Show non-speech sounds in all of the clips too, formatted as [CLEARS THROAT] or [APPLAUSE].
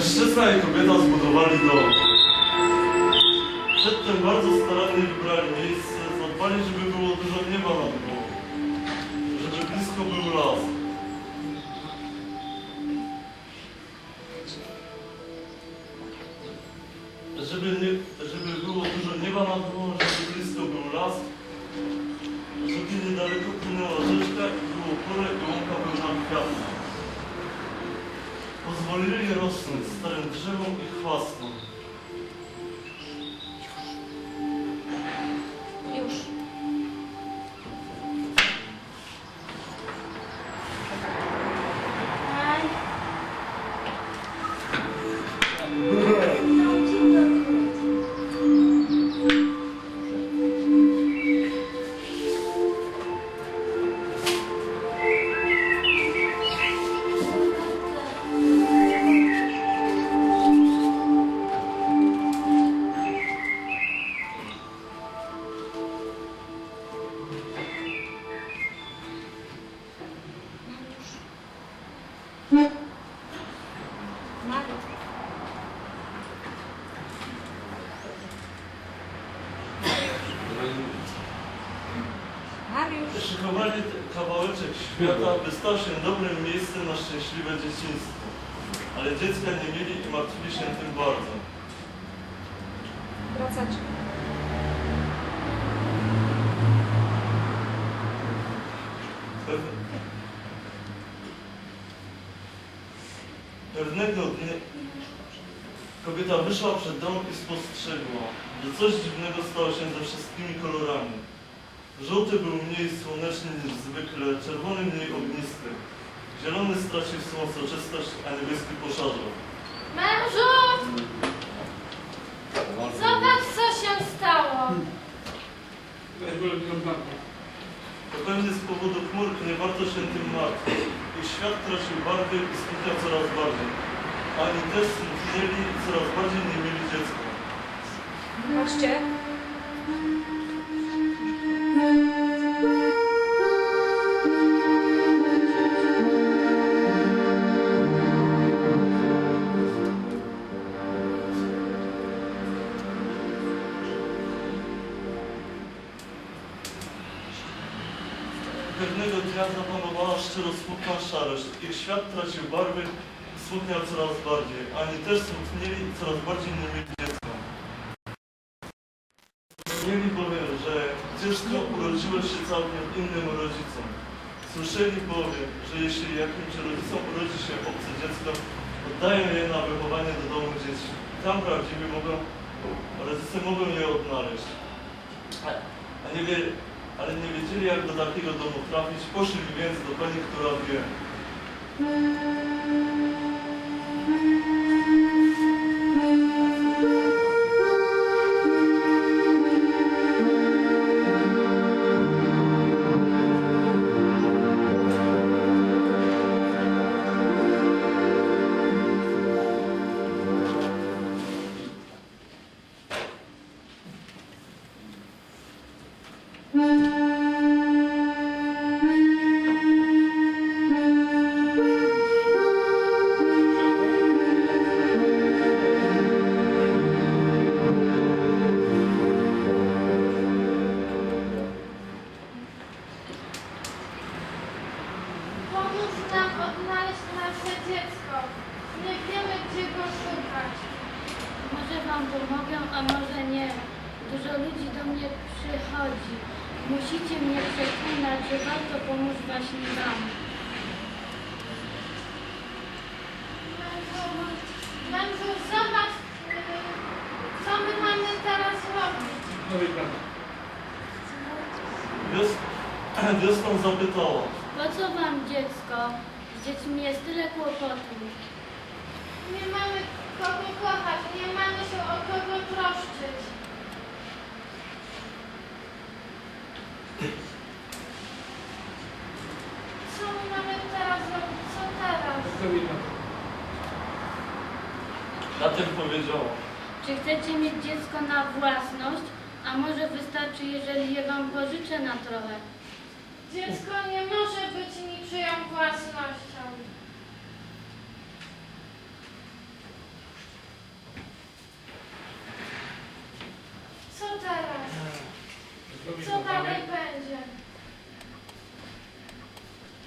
Mężczyzna i kobieta zbudowali dom. Przedtem bardzo starannie wybrali miejsce, zadbali, żeby było dużo nieba nad głową, żeby blisko był las. Żeby, nie, żeby było dużo nieba nad głową, żeby blisko był las, żeby niedaleko płynęła rzeczka i było pole i łąka pełna kwiatów. Pozwolili rosnąć starym drzewom i chwastom. Świata, by stał się dobrym miejscem na szczęśliwe dzieciństwo. Ale dziecka nie mieli i martwili się tym bardzo. Pew- Pewnego dnia kobieta wyszła przed dom i spostrzegła, że coś dziwnego stało się ze wszystkimi kolorami. Żółty był mniej słoneczny niż zwykle, czerwony mniej ognisty. Zielony stracił swą soczystość, a niebieski poszarzał. Mężu! Zobacz, co się stało. Pewnie z powodu chmur nie warto się tym martwić. Ich świat tracił barwy i smutniał coraz bardziej. Ani też smutnieli i coraz bardziej nie mieli dziecka. Patrzcie. Szarość. Ich świat tracił barwy smutniał coraz bardziej. Ani też smutnieli i coraz bardziej nie mieli dziecka. Mieli bowiem, że dziecko urodziło się całkiem innym rodzicom. Słyszeli bowiem, że jeśli jakimś rodzicom urodzi się obce dziecko, oddają je na wychowanie do domu dzieci. Tam prawdziwie mogą, rodzice mogą je odnaleźć. A, a nie wie, ale nie wiedzieli jak do takiego domu trafić, poszli więc do pani, która wie. Odnaleźć nasze dziecko. Nie wiemy, gdzie go szukać. Może wam pomogę, a może nie. Dużo ludzi do mnie przychodzi. Musicie mnie przekonać, że warto pomóc właśnie wam. Mężu, zobacz, co my mamy teraz robić. Wios... [CLEARS THROAT] Wiosną zapytała. Po co wam dziecko? Dziećmi jest tyle kłopotu. Nie mamy kogo kochać, nie mamy się o kogo troszczyć. Co my mamy teraz robić? Co teraz? Na tym powiedziała. Czy chcecie mieć dziecko na własność? A może wystarczy, jeżeli je wam pożyczę na trochę? Dziecko nie może być niczyją własnością.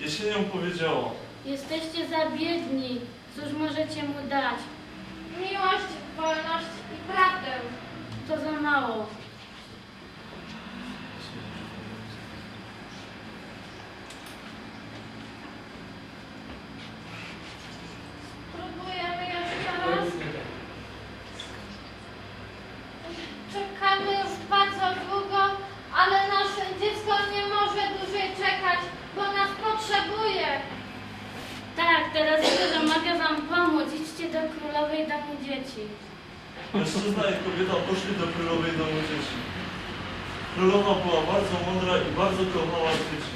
Jesienią powiedziała, Jesteście za biedni. Cóż możecie mu dać? Miłość, wolność i prawdę. To za mało. Próbujemy jeszcze raz. Czekamy już bardzo długo, ale nasze dziecko nie może dłużej czekać, bo nas potrzebuje. Tak, teraz że mogę wam pomóc. Idźcie do królowej domu dzieci. mężczyzna i kobieta poszli do królowej domu dzieci. Królowa była bardzo mądra i bardzo kochała dzieci.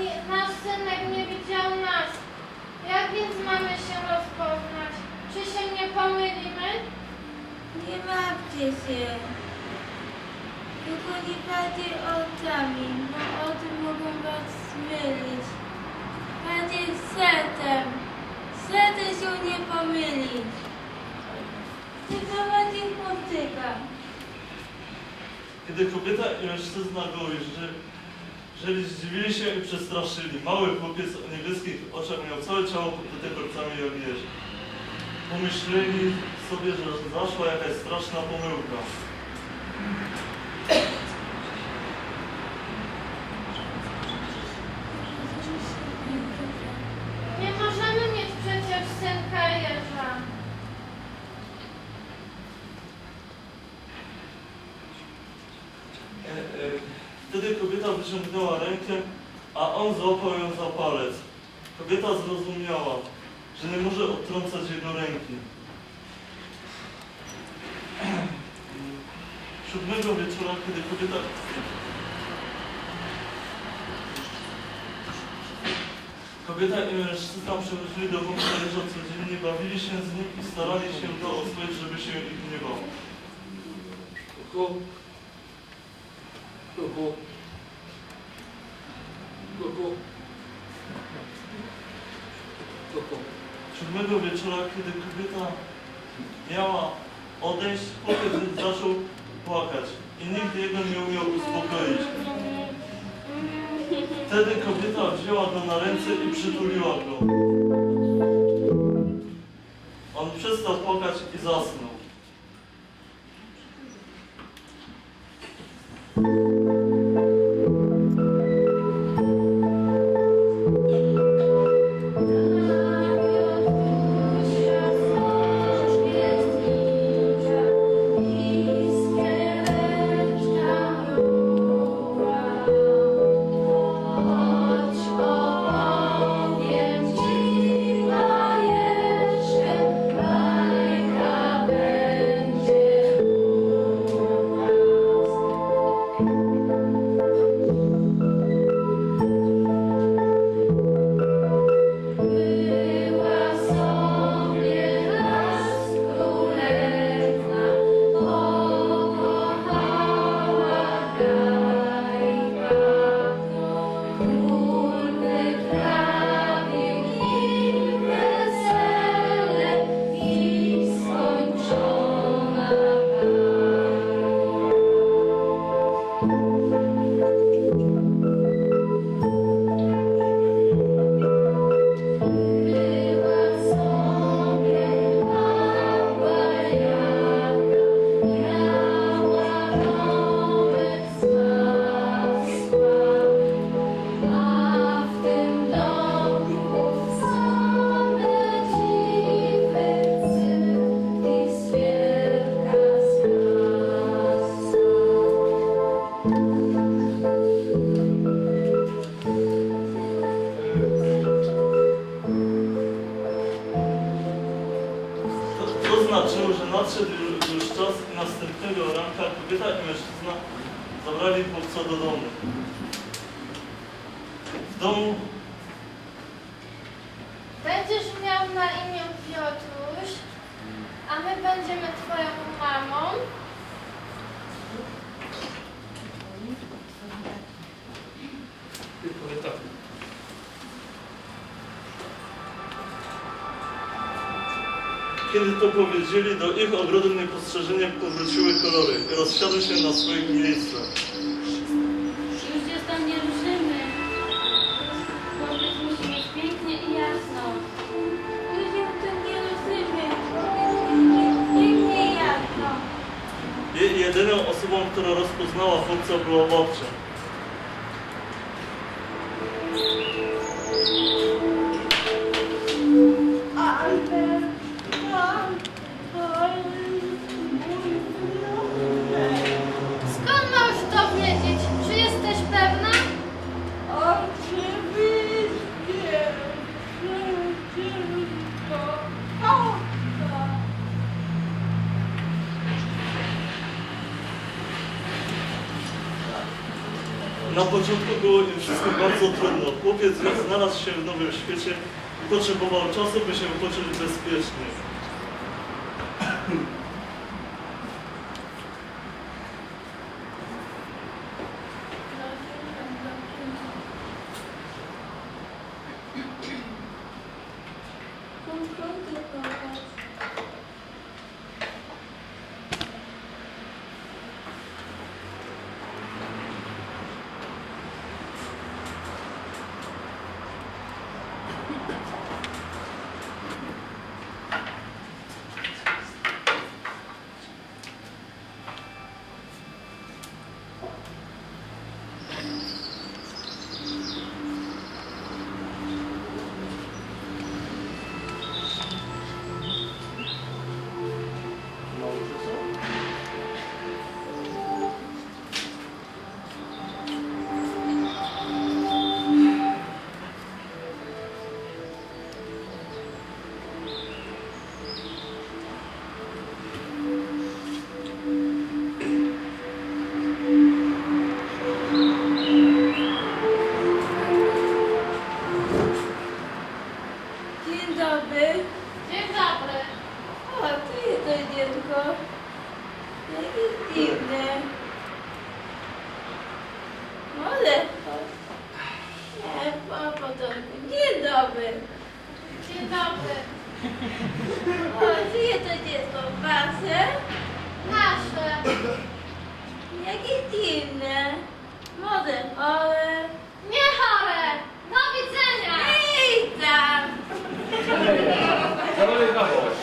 Ani nasz synek nie widział nas. Jak więc mamy się rozpoznać? Czy się nie pomylimy? Nie martwcie się. Tylko nie bardziej oczami, bo oczy mogą was zmylić. Bardziej sercem. Serce się nie pomyli. Tylko bardziej chłopczyka. Kiedy kobieta i mężczyzna go ujrzeli, zdziwili się i przestraszyli. Mały chłopiec o niebieskich oczach miał całe ciało pokryte kolcami jeż. Pomyśleli sobie, że zaszła jakaś straszna pomyłka. On złapał ją za palec. Kobieta zrozumiała, że nie może odtrącać jego ręki. Siódmego wieczora, kiedy kobieta... Kobieta i mężczyzna przechodzili do wątpliwości codziennie, bawili się z nim i starali się go oswoić, żeby się ich nie bał. Kuku. Kuku. Siódmego wieczora, kiedy kobieta miała odejść, chłopiec zaczął płakać i nikt jego nie umiał uspokoić. Wtedy kobieta wzięła go na ręce i przytuliła go. On przestał płakać i zasnął. Kiedy to powiedzieli, do ich ogrodu niepostrzeżenie powróciły kolory i rozsiadły się na swoich miejscach. Już jest tam nie ruszymy. Powiedz musi mieć pięknie i jasno. Już się w tym nie rozumie. Pięknie jasno. Je- Jedyną osobą, która rozpoznała chłopca była babcia. Się w nowym świecie i potrzebował czasu, by się poczuć bezpiecznie.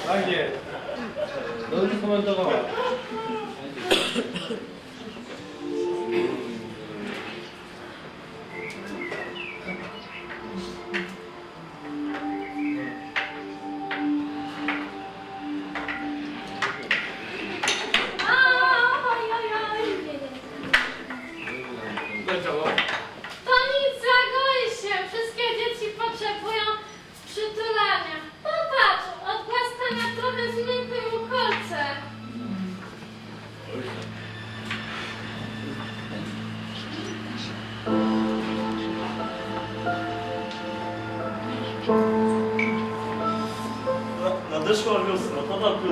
アイデどうい。うコメントが Ufak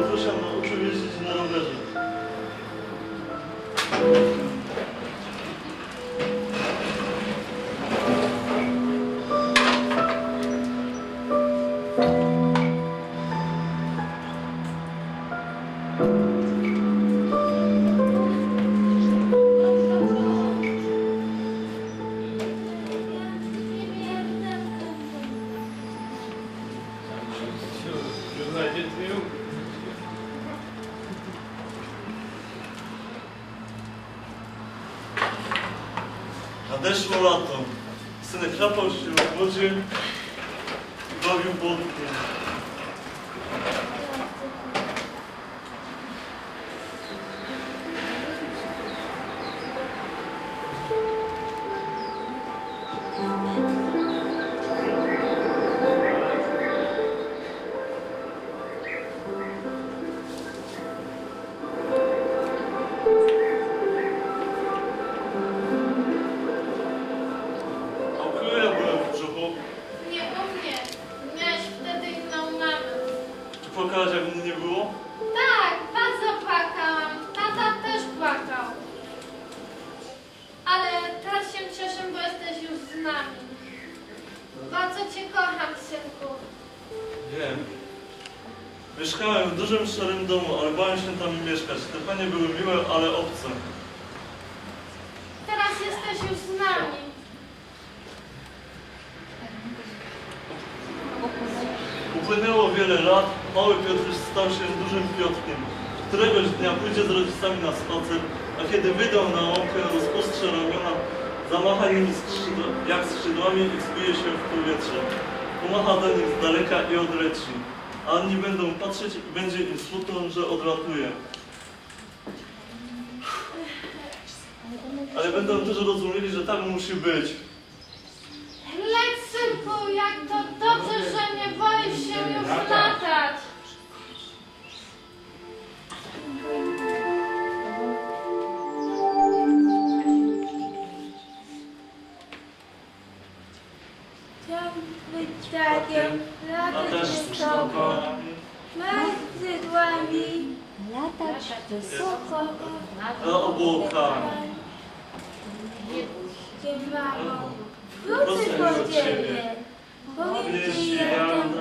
Nadeszło lato. Synek chrapał się w wodzie i bawił wodkiem. Panie były miłe, ale obce. Teraz jesteś już z nami. Upłynęło wiele lat, mały Piotruś stał się dużym Piotrkiem. Któregoś dnia pójdzie z rodzicami na spacer, a kiedy wyjdą na łąkę, rozpostrze ramiona, zamacha nimi skrzydła, jak skrzydłami i wzbije się w powietrze. Pomacha do nich z daleka i odleci, a oni będą patrzeć i będzie im smutno, że odlatuje. Ale będą też rozumieli, że tak musi być. Leć, synku, jak to dobrze, że nie boisz się już latać. Chciałbym być ptakiem, A latać wysoko, mać skrzydłami, Latać wysoko, A obłokami. Gebra Yoksa koca evi, bugün